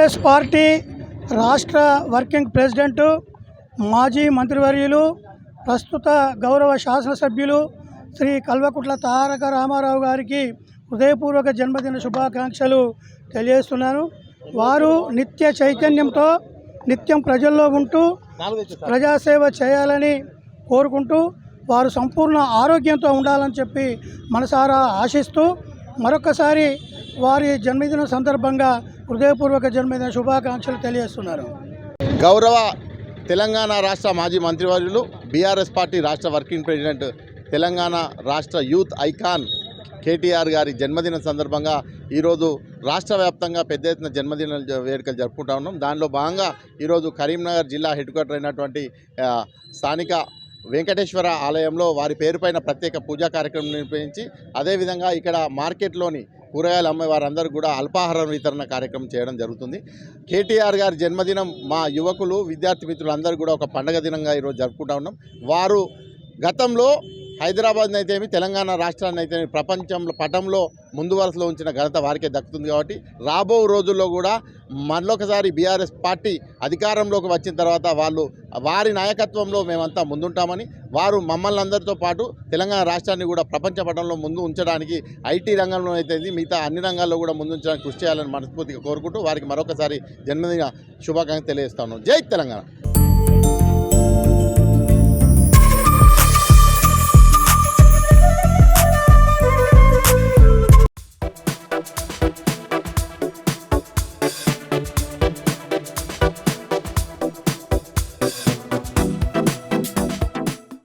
TRS party రాష్ట్ర working president మాజీ మంత్రివర్యులు ప్రస్తుత గౌరవ శాసనసభ్యులు శ్రీ కల్వకుట్ల తారక రామారావు గారికి హృదయపూర్వక జన్మదిన శుభాకాంక్షలు తెలియజేస్తున్నాను. వారు నిత్య చైతన్యంతో నిత్యం ప్రజల్లో ఉంటూ ప్రజాసేవ చేయాలని కోరుకుంటూ వారు సంపూర్ణ ఆరోగ్యంతో ఉండాలని చెప్పి మనసారా ఆశిస్తూ మరొకసారి వారి జన్మదిన సందర్భంగా హృదయపూర్వక జన్మదిన శుభాకాంక్షలు తెలియజేస్తున్నారు. గౌరవ తెలంగాణ రాష్ట్ర మాజీ మంత్రివర్యులు బీఆర్ఎస్ పార్టీ రాష్ట్ర వర్కింగ్ ప్రెసిడెంట్ తెలంగాణ రాష్ట్ర యూత్ ఐకాన్ కేటీఆర్ గారి జన్మదిన సందర్భంగా ఈరోజు రాష్ట్ర వ్యాప్తంగా పెద్ద ఎత్తున జన్మదిన వేడుకలు జరుపుకుంటా ఉన్నాం. దానిలో భాగంగా ఈరోజు కరీంనగర్ జిల్లా హెడ్ క్వార్టర్ అయినటువంటి స్థానిక వెంకటేశ్వర ఆలయంలో వారి పేరుపైన ప్రత్యేక పూజా కార్యక్రమం నిర్వహించి అదేవిధంగా ఇక్కడ మార్కెట్లోని కూరగాయలు అమ్మే వారందరూ కూడా అల్పాహారం వితరణ కార్యక్రమం చేయడం జరుగుతుంది. కేటీఆర్ గారి జన్మదినం మా యువకులు విద్యార్థి మిత్రులందరూ కూడా ఒక పండగ దినంగా ఈరోజు జరుపుకుంటా ఉన్నాం. వారు గతంలో హైదరాబాద్ని అయితేమి తెలంగాణ రాష్ట్రాన్ని అయితే ప్రపంచంలో పటంలో ముందు వరుసలో ఉంచిన ఘనత వారికే దక్కుతుంది కాబట్టి రాబో రోజుల్లో కూడా మళ్ళొకసారి బీఆర్ఎస్ పార్టీ అధికారంలోకి వచ్చిన తర్వాత వాళ్ళు వారి నాయకత్వంలో మేమంతా ముందుంటామని వారు మమ్మల్ని అందరితో పాటు తెలంగాణ రాష్ట్రాన్ని కూడా ప్రపంచ పటంలో ముందు ఉంచడానికి ఐటీ రంగంలో అయితే మిగతా అన్ని రంగాల్లో కూడా ముందు ఉంచడానికి కృషి చేయాలని మనస్ఫూర్తిగా కోరుకుంటూ వారికి మరొకసారి జన్మదిన శుభాకాంక్షలు తెలియజేస్తాను జై తెలంగాణ!